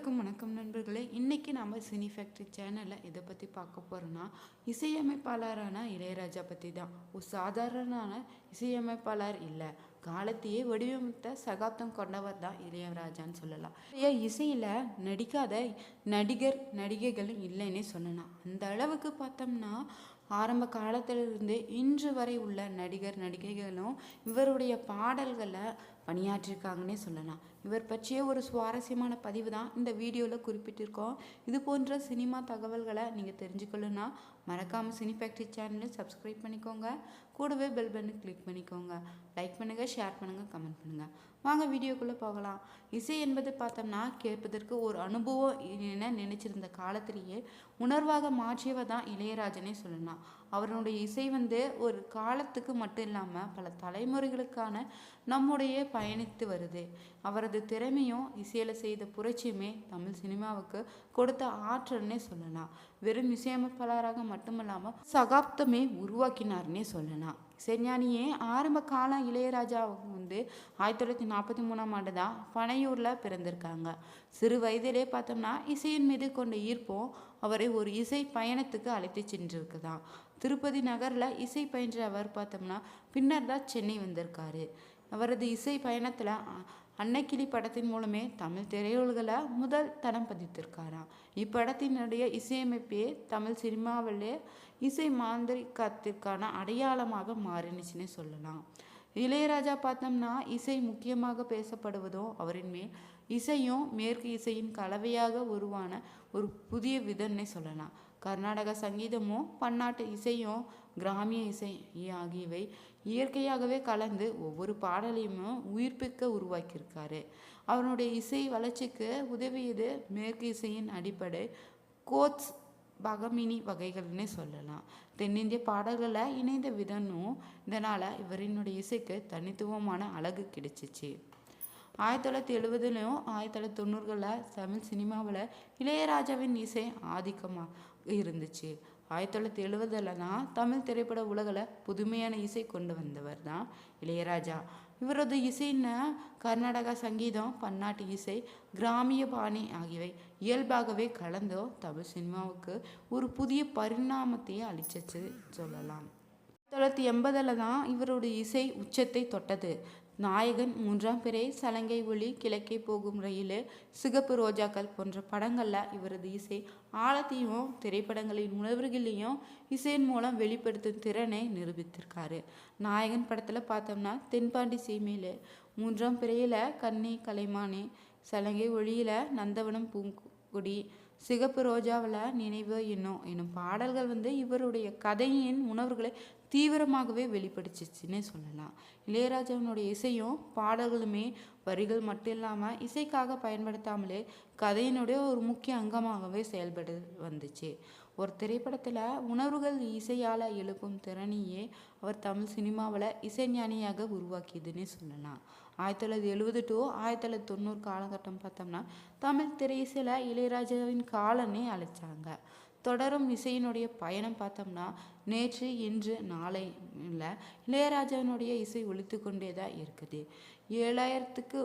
அனைவருக்கும் வணக்கம் நண்பர்களே. இன்றைக்கி நம்ம சினி ஃபேக்ட்ரி சேனலில் இதை பற்றி பார்க்க போகிறோன்னா இசையமைப்பாளரான இளையராஜா பற்றி தான் ஒரு சாதாரணமான இசையமைப்பாளர் இல்லை. காலத்தையே வடிவமைத்த சகாப்தம் கொண்டவர் தான் இளையராஜான்னு சொல்லலாம். ஏன் இசையில் நடிக்காத நடிகர் நடிகைகளும் இல்லைன்னே சொல்லலாம். அந்த அளவுக்கு பார்த்தோம்னா ஆரம்ப காலத்திலிருந்தே இன்று வரை உள்ள நடிகர் நடிகைகளும் இவருடைய பாடல்களை பணியாற்றிருக்காங்கன்னே சொல்லலாம். இவர் பற்றிய ஒரு சுவாரஸ்யமான பதிவு தான் இந்த வீடியோவில் குறிப்பிட்டிருக்கோம். இது போன்ற சினிமா தகவல்களை நீங்கள் தெரிஞ்சுக்கணுன்னா மறக்காமல் சினி ஃபேக்ட்ரி சேனலை சப்ஸ்கிரைப் பண்ணிக்கோங்க. கூடவே பெல் பட்டனை கிளிக் பண்ணிக்கோங்க. லைக் பண்ணுங்கள் ஷேர் பண்ணுங்கள் கமெண்ட் பண்ணுங்கள் வாங்க வீடியோக்குள்ளே போகலாம். இசை என்பது பார்த்தோம்னா கேட்பதற்கு ஒரு அனுபவம் என நினைச்சிருந்த காலத்திலேயே உணர்வாக மாற்றியவர் தான் இளையராஜனே சொல்லலாம். அவருடைய இசை வந்து ஒரு காலத்துக்கு மட்டும் இல்லாமல் பல தலைமுறைகளுக்கான நம்முடைய பயணித்து வருது. அவரது திறமையும் இசையில் செய்த புரட்சியுமே தமிழ் சினிமாவுக்கு கொடுத்த ஆற்றல்னே சொல்லலாம். வெறும் இசையமைப்பாளராக மட்டுமல்லாமல் சகாப்தமே உருவாக்கினார்னே சொல்லலாம். செஞ்ஞானியே ஆரம்ப காலம் இளையராஜா வந்து ஆயிரத்தி தொள்ளாயிரத்தி நாற்பத்தி மூணாம் ஆண்டு தான் பனையூரில் பிறந்திருக்காங்க. சிறு வயதிலே பார்த்தோம்னா இசையின் மீது கொண்ட ஈர்ப்பும் அவரை ஒரு இசை பயணத்துக்கு அழைத்து சென்றிருக்குதான் திருப்பதி நகரில் இசை பயின்ற அவர் பார்த்தோம்னா பின்னர் தான் சென்னை வந்திருக்காரு. அவரது இசை பயணத்தில் அன்னைக்கிளி படத்தின் மூலமே தமிழ் திரையுலகில் முதல் தடம் பதித்திருக்காராம். இப்படத்தினுடைய இசையமைப்பே தமிழ் சினிமாவிலே இசை மாந்திரிகத்திற்கான அடையாளமாக மாறினுச்சுன்னே சொல்லலாம். இளையராஜா பார்த்தோம்னா இசை முக்கியமாக பேசப்படுவதும் அவரின் மேல் இசையும் மேற்கு இசையின் கலவையாக உருவான ஒரு புதிய விதன்னே சொல்லலாம். கர்நாடக சங்கீதமும் பன்னாட்டு இசையும் கிராமிய இசை ஆகியவை இயற்கையாகவே கலந்து ஒவ்வொரு பாடலையும் உயிர்ப்பிக்க உருவாக்கியிருக்காரு. அவனுடைய இசை வளர்ச்சிக்கு உதவியது மேற்கு இசையின் அடிப்படை கோட்ஸ் பகமினி வகைகள்னே சொல்லலாம். தென்னிந்திய பாடல்களை இணைந்த விதமும் இதனால் இவரினுடைய இசைக்கு தனித்துவமான அழகு கிடைச்சிச்சு. ஆயிரத்தி தொள்ளாயிரத்தி எழுபதுலையும் ஆயிரத்தி தொள்ளாயிரத்தி தொண்ணூறுகளில் தமிழ் சினிமாவில் இளையராஜாவின் இசை ஆதிக்கமாக இருந்துச்சு. ஆயிரத்தி தொள்ளாயிரத்தி எழுபதில் தான் தமிழ் திரைப்பட உலகில் புதுமையான இசை கொண்டு வந்தவர் தான் இளையராஜா. இவரது இசைன்னா கர்நாடகா சங்கீதம் பன்னாட்டு இசை கிராமிய பாணி ஆகியவை இயல்பாகவே கலந்தோ தமிழ் சினிமாவுக்கு ஒரு புதிய பரிணாமத்தையே அளிச்சிச்சு சொல்லலாம். தொள்ளாயிரத்தி எண்பதில் தான் இவருடைய இசை உச்சத்தை தொட்டது. நாயகன் மூன்றாம் பிறை சலங்கை ஒளி கிழக்கே போகும் ரயில் சிகப்பு ரோஜாக்கள் போன்ற படங்களில் இவரது இசை ஆழத்தையும் திரைப்படங்களின் உணர்வுகளையும் இசையின் மூலம் வெளிப்படுத்தும் திறனை நிரூபித்திருக்காரு. நாயகன் படத்தில் பார்த்தோம்னா தென்பாண்டி சீமையில் மூன்றாம் பிறையில் கண்ணி கலைமானி சலங்கை ஒளியில் நந்தவனம் பூங்குடி சிகப்பு ரோஜாவில் நினைவு என்னும் என்னும் பாடல்கள் வந்து இவருடைய கதையின் உணர்வுகளை தீவிரமாகவே வெளிப்படுத்திச்சுன்னே சொல்லலாம். இளையராஜாவினுடைய இசையும் பாடல்களுமே வரிகள் மட்டும் இல்லாமல் இசைக்காக பயன்படுத்தாமலே கதையினுடைய ஒரு முக்கிய அங்கமாகவே செயல்படு வந்துச்சு. ஒரு திரைப்படத்தில் உணர்வுகள் இசையால் எழுப்பும் திறனையே அவர் தமிழ் சினிமாவில் இசைஞானியாக உருவாக்கியதுன்னே சொல்லலாம். ஆயிரத்தி தொள்ளாயிரத்தி எழுபது டு ஆயிரத்தி தொள்ளாயிரத்தி தொண்ணூறு காலகட்டம் பார்த்தோம்னா தமிழ் திரையிசையில் இளையராஜாவின் காலனே அழைச்சாங்க. தொடரும் இசையினுடைய பயணம் பார்த்தோம்னா நேற்று இன்று நாளை இல்லை இளையராஜாவினுடைய இசை ஒழித்து கொண்டே தான் இருக்குது. ஏழாயிரத்துக்கு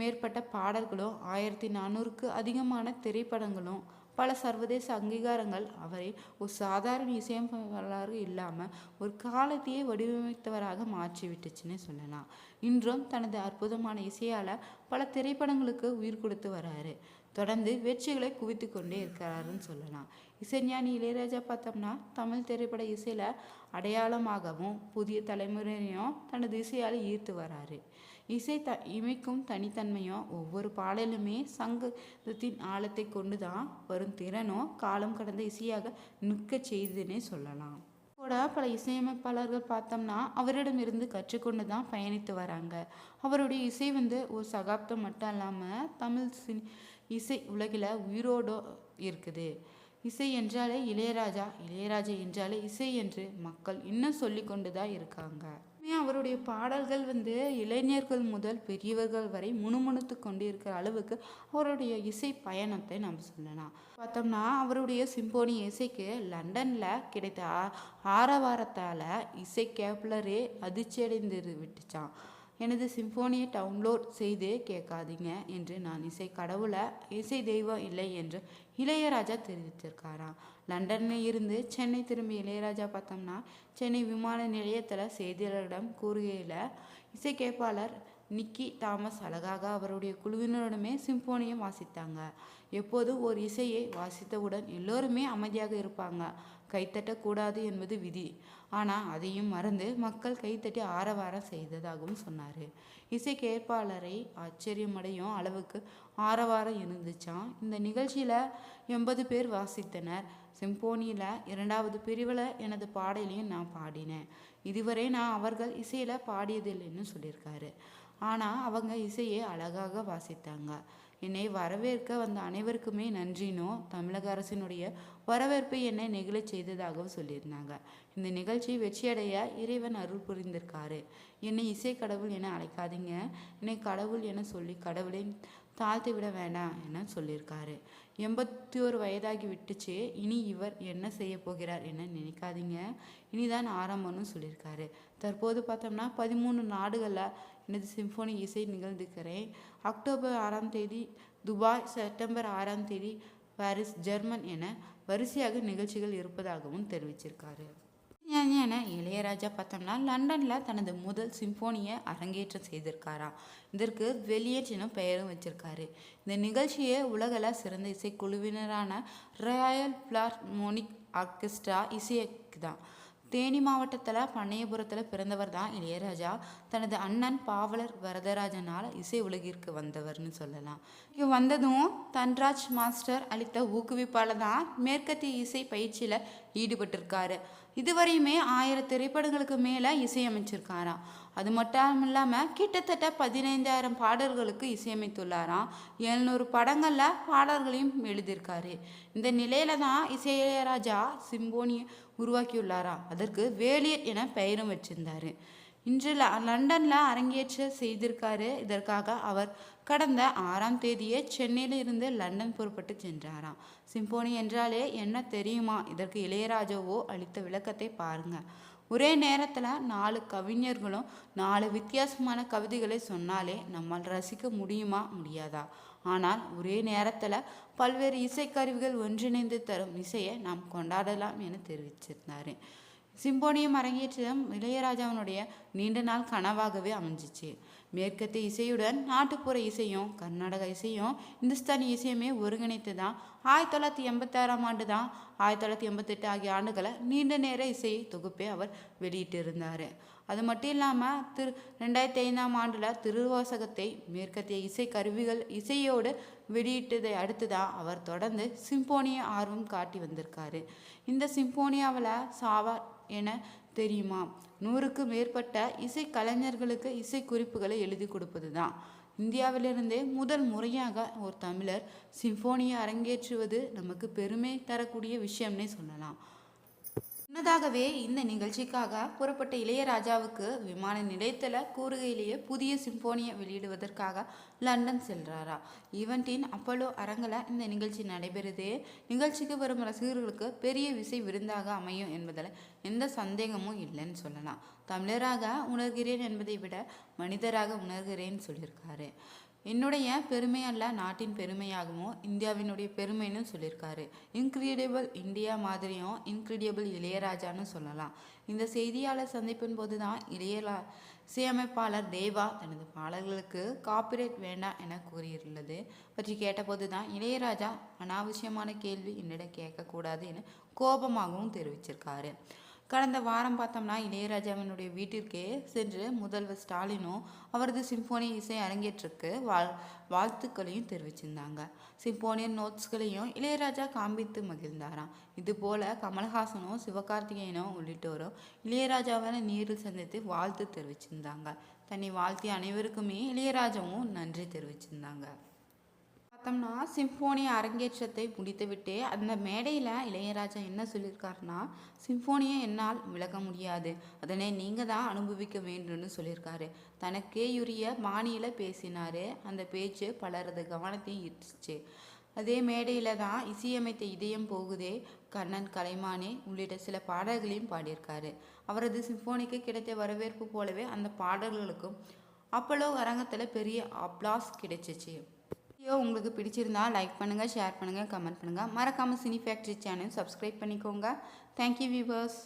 மேற்பட்ட பாடல்களும் ஆயிரத்தி நானூறுக்கு அதிகமான திரைப்படங்களும் பல சர்வதேச அங்கீகாரங்கள். அவரை ஒரு சாதாரண இசையமைப்பாளராக இல்லாமல் ஒரு காலத்தையே வடிவமைத்தவராக மாற்றிவிட்டுச்சுன்னு சொல்லலாம். இன்றும் தனது அற்புதமான இசையால் பல திரைப்படங்களுக்கு உயிர் கொடுத்து வராரு. தொடர்ந்து வெற்றிகளை குவித்து கொண்டே இருக்கிறாருன்னு சொல்லலாம். இசைஞானி இளையராஜா பார்த்தோம்னா தமிழ் திரைப்பட இசையில் அடையாளமாகவும் புதிய தலைமுறையையும் தனது இசையால் ஈர்த்து வராரு. இசை த இமைக்கும் தனித்தன்மையும் ஒவ்வொரு பாடலுமே சங்கத்தின் ஆழத்தை கொண்டு தான் வரும் திறனும் காலம் கடந்த இசையாக நிற்க செய்துன்னே சொல்லலாம். கூட பல இசையமைப்பாளர்கள் பார்த்தோம்னா அவரிடமிருந்து கற்றுக்கொண்டு தான் பயணித்து வராங்க. அவருடைய இசை வந்து ஒரு சகாப்தம் மட்டும் இல்லாமல் தமிழ் சினி இசை உலகில் உயிரோடு இருக்குது. இசை என்றாலே இளையராஜா இளையராஜா என்றாலே இசை என்று மக்கள் இன்னும் சொல்லி கொண்டு தான் இருக்காங்க. அவருடைய பாடல்கள் வந்து இளைஞர்கள் முதல் பெரியவர்கள் வரை முணுமுணுத்து கொண்டு இருக்கிற அளவுக்கு அவருடைய இசை பயணத்தை நம்ம சொல்லலாம். பார்த்தோம்னா அவருடைய சிம்போனி இசைக்கு லண்டனில் கிடைத்த ஆரவாரத்தால் இசை கேப்லரே அதிர்ச்சியடைந்து விட்டுச்சான் எனது சிம்போனியை டவுன்லோட் செய்து கேட்காதீங்க என்று நான் இசை கடவுளை இசை தெய்வம் இல்லை என்று இளையராஜா தெரிவித்திருக்காராம். லண்டனில் இருந்து சென்னை திரும்பி இளையராஜா பார்த்தோம்னா சென்னை விமான நிலையத்தில் செய்தியாளர்களிடம் கூறுகையில் இசைக்கேட்பாளர் நிக்கி தாமஸ் அழகாக அவருடைய குழுவினருடமே சிம்போனியை வாசித்தாங்க. எப்போதும் ஒரு இசையை வாசித்தவுடன் எல்லோருமே அமைதியாக இருப்பாங்க. கைத்தட்டக்கூடாது என்பது விதி. ஆனால் அதையும் மறந்து மக்கள் கைத்தட்டி ஆரவாரம் செய்ததாகவும் சொன்னார். இசைக்கேற்பாளரை ஆச்சரியமடையும் அளவுக்கு ஆரவாரம் இருந்துச்சாம். இந்த நிகழ்ச்சியில் எண்பது பேர் வாசித்தனர். சிம்போனியில் இரண்டாவது பிரிவில் எனது பாடலையும் நான் பாடினேன். இதுவரை நான் அவர்கள் இசையில் பாடியதில்லைன்னு சொல்லியிருக்காரு. ஆனால் அவங்க இசையை அழகாக வாசித்தாங்க. என்னை வரவேற்க வந்த அனைவருக்குமே நன்றினோ? தமிழக அரசினுடைய வரவேற்பு என்னை நெகிழச் செய்ததாகவும் சொல்லியிருந்தாங்க. இந்த நிகழ்ச்சி வெற்றியடைய இறைவன் அருள் புரிந்திருக்காரு. என்னை இசை கடவுள் என அழைக்காதீங்க. என்னை கடவுள் என சொல்லி கடவுளை தாழ்த்தி விட வேண்டாம் என சொல்லியிருக்காரு. எண்பத்தி ஒரு வயதாகி விட்டுச்சு இனி இவர் என்ன செய்ய போகிறார் என நினைக்காதீங்க. இனிதான் ஆரம்பம்னு சொல்லியிருக்காரு. தற்போது பார்த்தோம்னா பதிமூணு நாடுகளில் எனது சிம்போனி இசை நிகழ்ந்துக்கிறேன் அக்டோபர் ஆறாம் தேதி துபாய் செப்டம்பர் ஆறாம் தேதி பாரிஸ் ஜெர்மன் என வரிசையாக நிகழ்ச்சிகள் இருப்பதாகவும் தெரிவிச்சிருக்காரு. என இளையராஜா பார்த்தோம்னா லண்டனில் தனது முதல் சிம்போனியை அரங்கேற்றம் செய்திருக்காராம் இதற்கு வெளியேட் எனும் பெயரும் வச்சிருக்காரு. இந்த நிகழ்ச்சியை உலகில் சிறந்த இசைக்குழுவினரான ராயல் பிளார்மோனிக் ஆர்கெஸ்ட்ரா இசைக்கு தான் தேனி மாவட்டத்தில் பண்ணையபுரத்தில் பிறந்தவர் தான் இளையராஜா. தனது அண்ணன் பாவலர் வரதராஜனால் இசை உலகிற்கு வந்தவர்னு சொல்லலாம். இங்கே வந்ததும் தன்ராஜ் மாஸ்டர் அளித்த ஊக்குவிப்பால் தான் மேற்கத்திய இசை பயிற்சியில் ஈடுபட்டிருக்காரு. இதுவரையுமே ஆயிரம் திரைப்படங்களுக்கு மேலே இசையமைச்சிருக்காராம் அது மட்டும் இல்லாமல் கிட்டத்தட்ட பதினைந்தாயிரம் பாடல்களுக்கு இசையமைத்துள்ளாராம் எழுநூறு படங்களில் பாடல்களையும் எழுதியிருக்காரு. இந்த நிலையில தான் இசையராஜா சிம்போனியை உருவாக்கியுள்ளாராம் அதற்கு வேலியர் என பெயரும் வச்சிருந்தாரு. இன்று ல லண்டனில் அரங்கேற்ற செய்திருக்காரு. இதற்காக அவர் கடந்த ஆறாம் தேதியே சென்னையில் இருந்து லண்டன் புறப்பட்டு சென்றாராம். சிம்போனி என்றாலே என்ன தெரியுமா? இதற்கு இளையராஜாவோ அளித்த விளக்கத்தை பாருங்க. ஒரே நேரத்தில் நாலு கவிஞர்களும் நாலு வித்தியாசமான கவிதைகளை சொன்னாலே நம்மால் ரசிக்க முடியுமா? முடியாதா? ஆனால் ஒரே நேரத்தில் பல்வேறு இசைக்கருவிகள் ஒன்றிணைந்து தரும் இசையை நாம் கொண்டாடலாம் என தெரிவிச்சிருந்தாரு. சிம்போனியம் அரங்கேற்றம் இளையராஜாவினுடைய நீண்ட நாள் கனவாகவே அமைஞ்சிச்சு. மேற்கத்திய இசையுடன் நாட்டுப்புற இசையும் கர்நாடக இசையும் இந்துஸ்தானி இசையுமே ஒருங்கிணைத்து தான் ஆயிரத்தி தொள்ளாயிரத்தி எண்பத்தாறாம் ஆண்டு தான் ஆயிரத்தி தொள்ளாயிரத்தி எண்பத்தெட்டு ஆகிய ஆண்டுகளை நீண்ட நேர இசை தொகுப்பை அவர் வெளியிட்டிருந்தார். அது மட்டும் இல்லாமல் திரு ரெண்டாயிரத்தி ஐந்தாம் ஆண்டில் திருவாசகத்தை மேற்கத்திய இசை கருவிகள் இசையோடு வெளியிட்டதை அடுத்து தான் அவர் தொடர்ந்து சிம்போனிய ஆர்வம் காட்டி வந்திருக்காரு. இந்த சிம்போனியாவில் சாவா என தெரியுமா? நூறுக்கு மேற்பட்ட இசை கலைஞர்களுக்கு இசை குறிப்புகளை எழுதி கொடுப்பது தான் இந்தியாவிலிருந்தே முதல் முறையாக ஒரு தமிழர் சிம்போனியை அரங்கேற்றுவது நமக்கு பெருமை தரக்கூடிய விஷயம்னே சொல்லலாம். முன்னதாகவே இந்த நிகழ்ச்சிக்காக புறப்பட்ட இளையராஜாவுக்கு விமான நிலையத்தில் கூறுகையிலேயே புதிய சிம்போனியை வெளியிடுவதற்காக லண்டன் செல்றாரா. ஈவெண்ட்டின் அப்போலோ அரங்கில் இந்த நிகழ்ச்சி நடைபெறுது. நிகழ்ச்சிக்கு வரும் ரசிகர்களுக்கு பெரிய விசை விருந்தாக அமையும் என்பதில் எந்த சந்தேகமும் இல்லைன்னு சொல்லலாம். தமிழராக உணர்கிறேன் என்பதை விட மனிதராக உணர்கிறேன்னு சொல்லியிருக்காரு. என்னுடைய பெருமை அல்ல நாட்டின் பெருமையாகவும் இந்தியாவினுடைய பெருமைன்னு சொல்லியிருக்காரு. இன்க்ரீடியபிள் இந்தியா மாதிரியும் இன்க்ரீடியபிள் இளையராஜான்னு சொல்லலாம். இந்த செய்தியாளர் சந்திப்பின் போது தான் இளையரா இசையமைப்பாளர் தேவா தனது பாடல்களுக்கு காப்பிரைட் வேண்டாம் என கூறியுள்ளது. பற்றி கேட்டபோது தான் இளையராஜா அனாவசியமான கேள்வி என்னிடம் கேட்கக்கூடாது என கோபமாகவும் தெரிவிச்சிருக்காரு. கடந்த வாரம் பார்த்தோம்னா இளையராஜாவினுடைய வீட்டிற்கே சென்று முதல்வர் ஸ்டாலினும் அவரது சிம்போனி இசை அரங்கேற்றுக்கு வாழ் வாழ்த்துக்களையும் தெரிவிச்சிருந்தாங்க. சிம்போனியன் நோட்ஸ்களையும் இளையராஜா காண்பித்து மகிழ்ந்தாராம். இதுபோல கமல்ஹாசனும் சிவகார்த்திகேயனும் உள்ளிட்டோரும் இளையராஜாவை நேரில் சந்தித்து வாழ்த்து தெரிவிச்சிருந்தாங்க. தன்னை வாழ்த்திய அனைவருக்குமே இளையராஜாவும் நன்றி தெரிவிச்சிருந்தாங்க. பார்த்தோம்னா சிம்போனி அரங்கேற்றத்தை முடித்துவிட்டு அந்த மேடையில் இளையராஜா என்ன சொல்லியிருக்காருன்னா சிம்போனியை என்னால் விளக்க முடியாது. அதனை நீங்கள் தான் அனுபவிக்க வேண்டும்னு சொல்லியிருக்காரு தனக்கே உரிய பாணியில் பேசினார். அந்த பேச்சு பலரது கவனத்தையும் ஈர்த்துச்சு. அதே மேடையில் தான் இசையமைத்த இதயம் போகுதே கண்ணன் கலைமானே உள்ளிட்ட சில பாடல்களையும் பாடியிருக்காரு. அவரது சிம்போனிக்கு கிடைத்த வரவேற்பு போலவே அந்த பாடல்களுக்கும் அப்போலோ அரங்கத்தில் பெரிய அப்ளாஸ் கிடைச்சிச்சு. வீடியோ உங்களுக்கு பிடிச்சிருந்தா லைக் பண்ணுங்கள் ஷேர் பண்ணுங்கள் கமெண்ட் பண்ணுங்கள் மறக்காமல் சினி ஃபேக்ட்ரி சேனல் சப்ஸ்கிரைப் பண்ணிக்கோங்க தேங்க்யூ வியூவர்ஸ்